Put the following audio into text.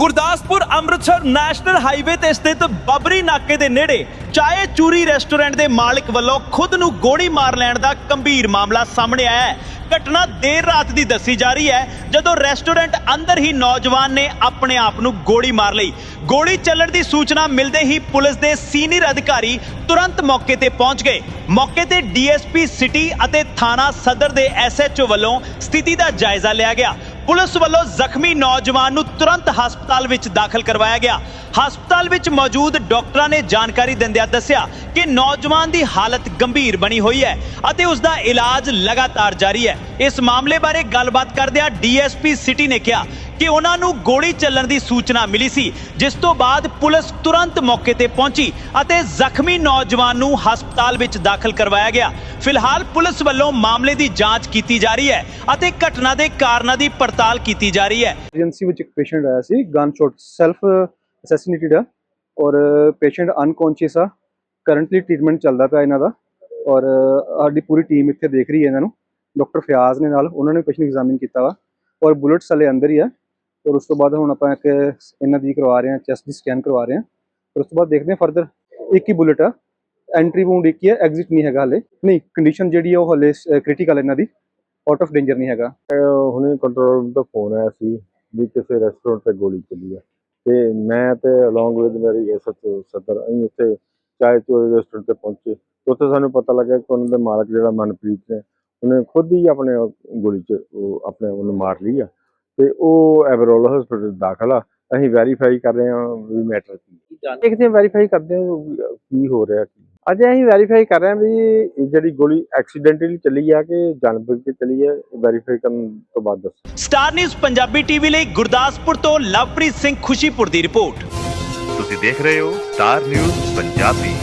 Gurdaspur Amritsar national highway ਤੇ ਸਥਿਤ ਬਬਰੀ ਨਾਕੇ ਦੇ ਨੇੜੇ ਚਾਏ ਚੂਰੀ ਰੈਸਟੋਰੈਂਟ ਦੇ ਮਾਲਕ ਵੱਲੋਂ ਖੁਦ ਨੂੰ ਗੋਲੀ ਮਾਰ ਲੈਣ ਦਾ ਗੰਭੀਰ ਮਾਮਲਾ ਸਾਹਮਣੇ ਆਇਆ ਹੈ। ਘਟਨਾ ਦੇਰ ਰਾਤ ਦੀ ਦੱਸੀ ਜਾ ਰਹੀ ਹੈ, ਜਦੋਂ ਰੈਸਟੋਰੈਂਟ ਅੰਦਰ ਹੀ ਨੌਜਵਾਨ ਨੇ ਆਪਣੇ ਆਪ ਨੂੰ ਗੋਲੀ ਮਾਰ ਲਈ। ਗੋਲੀ ਚੱਲਣ ਦੀ ਸੂਚਨਾ ਮਿਲਦੇ ਹੀ ਪੁਲਿਸ ਦੇ ਸੀਨੀਅਰ ਅਧਿਕਾਰੀ ਤੁਰੰਤ ਮੌਕੇ ਤੇ ਪਹੁੰਚ ਗਏ। ਮੌਕੇ ਤੇ ਡੀਐਸਪੀ ਸਿਟੀ ਅਤੇ ਥਾਣਾ ਸਦਰ ਦੇ ਐਸਐਚਓ ਵੱਲੋਂ ਸਥਿਤੀ ਦਾ ਜਾਇਜ਼ਾ ਲਿਆ ਗਿਆ। ਪੁਲਿਸ ਵੱਲੋਂ ਜ਼ਖਮੀ ਨੌਜਵਾਨ ਨੂੰ ਤੁਰੰਤ ਹਸਪਤਾਲ ਵਿੱਚ ਦਾਖਲ ਕਰਵਾਇਆ ਗਿਆ। ਹਸਪਤਾਲ ਵਿੱਚ ਮੌਜੂਦ ਡਾਕਟਰਾਂ ਨੇ ਜਾਣਕਾਰੀ ਦਿੰਦਿਆਂ ਦੱਸਿਆ ਕਿ ਨੌਜਵਾਨ ਦੀ ਹਾਲਤ ਗੰਭੀਰ ਬਣੀ ਹੋਈ ਹੈ ਅਤੇ ਉਸ ਦਾ ਇਲਾਜ ਲਗਾਤਾਰ ਜਾਰੀ ਹੈ। ਇਸ ਮਾਮਲੇ ਬਾਰੇ ਗੱਲਬਾਤ ਕਰਦਿਆਂ ਡੀਐਸਪੀ ਸਿਟੀ ਨੇ ਕਿਹਾ ਕਿ ਉਹਨਾਂ ਨੂੰ ਗੋਲੀ ਚੱਲਣ ਦੀ ਸੂਚਨਾ ਮਿਲੀ ਸੀ, ਜਿਸ ਤੋਂ ਬਾਅਦ ਪੁਲਿਸ ਤੁਰੰਤ ਮੌਕੇ ਤੇ ਪਹੁੰਚੀ ਅਤੇ ਜ਼ਖਮੀ ਨੌਜਵਾਨ ਨੂੰ ਹਸਪਤਾਲ ਵਿੱਚ ਦਾਖਲ ਕਰਵਾਇਆ ਗਿਆ। ਫਿਲਹਾਲ ਪੁਲਿਸ ਵੱਲੋਂ ਮਾਮਲੇ ਦੀ ਜਾਂਚ ਕੀਤੀ ਜਾ ਰਹੀ ਹੈ ਅਤੇ ਘਟਨਾ ਦੇ ਕਾਰਨਾਂ ਦੀ ਪੜਤਾਲ ਕੀਤੀ ਜਾ ਰਹੀ ਹੈ। ਏਜੰਸੀ ਵਿੱਚ ਇੱਕ ਪੇਸ਼ੈਂਟ ਆਇਆ ਸੀ ਗਨ ਸ਼ਾਟ ਸੈਲਫ ਅਸੈਸੀਨੇਟਡ ਆ ਔਰ ਪੇਸ਼ੈਂਟ ਅਨਕੌਂਸ਼ੀਅਸ ਆ। ਕਰੰਟਲੀ ਟ੍ਰੀਟਮੈਂਟ ਚੱਲਦਾ ਪਿਆ ਇਹਨਾਂ ਦਾ। ਔਰ ਸਾਡੀ ਪੂਰੀ ਟੀਮ ਇੱਥੇ ਦੇਖ ਰਹੀ ਹੈ ਇਹਨਾਂ ਨੂੰ। ਡਾਕਟਰ ਫਿਆਜ਼ ਨੇ ਨਾਲ ਉਹਨਾਂ ਨੇ ਪੇਸ਼ੈਂਟ ਐਗਜ਼ਾਮਿਨ ਕੀਤਾ ਵਾ। ਔਰ ਬੁਲੇਟਸ ਹਲੇ ਅੰਦਰ ਹੀ ਆ। ਔਰ ਉਸ ਤੋਂ ਬਾਅਦ ਹੁਣ ਆਪਾਂ ਇੱਕ ਇਹਨਾਂ ਦੀ ਕਰਵਾ ਰਹੇ ਹਾਂ ਚੈਸਟ ਦੀ ਸਕੈਨ ਕਰਵਾ ਰਹੇ ਹਾਂ। ਉਸ ਤੋਂ ਬਾਅਦ ਦੇਖਦੇ ਹਾਂ ਫਰਦਰ ਇੱਕ ਹੀ ਬੁਲੇਟ ਆ। ਐਂਟਰੀ ਵੂਡ ਇੱਕ ਹੀ ਹੈ ਐਗਜ਼ਿਟ ਨਹੀਂ ਹੈਗਾ ਹਲੇ। ਨਹੀਂ ਕੰਡੀਸ਼ਨ ਜਿਹੜੀ ਆ ਉਹ ਹਲੇ ਕ੍ਰਿਟੀਕਲ ਇਹਨਾਂ ਦੀ। ਆਊਟ ਆਫ ਡੇਂਜਰ ਨਹੀਂ ਹੈਗਾ। ਹੁਣੇ ਕੰਟਰੋਲ ਰੂਮ ਫੋਨ ਆਇਆ ਸੀ ਵੀ ਕਿਸੇ ਰੈਸਟੋਰੈਂਟ ਤੇ ਗੋਲੀ ਚੱਲੀ ਆ। ਤੇ ਮੈਂ ਤੇ ਅਲੋਂਗ ਵਿਦ ਮੇਰੀ ਐਸਐਚਓ ਸਦਰ ਅਸੀਂ ਉੱਥੇ ਚਾਏ ਚੋਏ ਰੈਸਟੋਰੈਂਟ ਤੇ ਪਹੁੰਚੇ, ਉੱਥੇ ਸਾਨੂੰ ਪਤਾ ਲੱਗਾ ਕਿ ਉਹਨਾਂ ਦੇ ਮਾਲਕ ਜਿਹੜਾ ਮਨਪ੍ਰੀਤ ਨੇ, ਉਹਨੇ ਖੁਦ ਹੀ ਆਪਣੇ ਗੋਲੀ ਚ ਉਹ ਆਪਣੇ ਉਹਨੂੰ ਮਾਰ ਲਈ ਆ ਤੇ ਉਹ ਐਵਰੋਲ ਹਸਪੀਟਲ ਦਾਖਲ ਆ। ਅਸੀਂ ਵੈਰੀਫਾਈ ਕਰ ਰਹੇ ਹਾਂ ਵੀ ਮੈਟਰ ਕੀ ਦੇਖਦੇ ਹਾਂ ਵੈਰੀਫਾਈ ਕਰਦੇ ਹਾਂ ਕੀ ਹੋ ਰਿਹਾ, ਕੀ ਅਜੇ ਅਸੀਂ ਵੈਰੀਫਾਈ ਕਰ ਰਹੇ ਹਾਂ ਵੀ ਇਹ ਜਿਹੜੀ ਗੋਲੀ ਐਕਸੀਡੈਂਟਲੀ ਚੱਲੀ ਆ ਕਿ ਜਾਣਬੁੱਝ ਕੇ ਚੱਲੀ ਹੈ ਵੈਰੀਫਾਈ ਕਰਨ ਤੋਂ ਬਾਅਦ ਦੱਸ। ਸਟਾਰ ਨਿਊਜ਼ ਪੰਜਾਬੀ ਟੀਵੀ ਲਈ ਗੁਰਦਾਸਪੁਰ ਤੋਂ ਲਵਪ੍ਰੀਤ ਸਿੰਘ ਖੁਸ਼ੀਪੁਰ ਦੀ ਰਿਪੋਰਟ। ਤੁਸੀਂ ਦੇਖ ਰਹੇ ਹੋ ਸਟਾਰ ਨਿਊਜ਼ ਪੰਜਾਬੀ।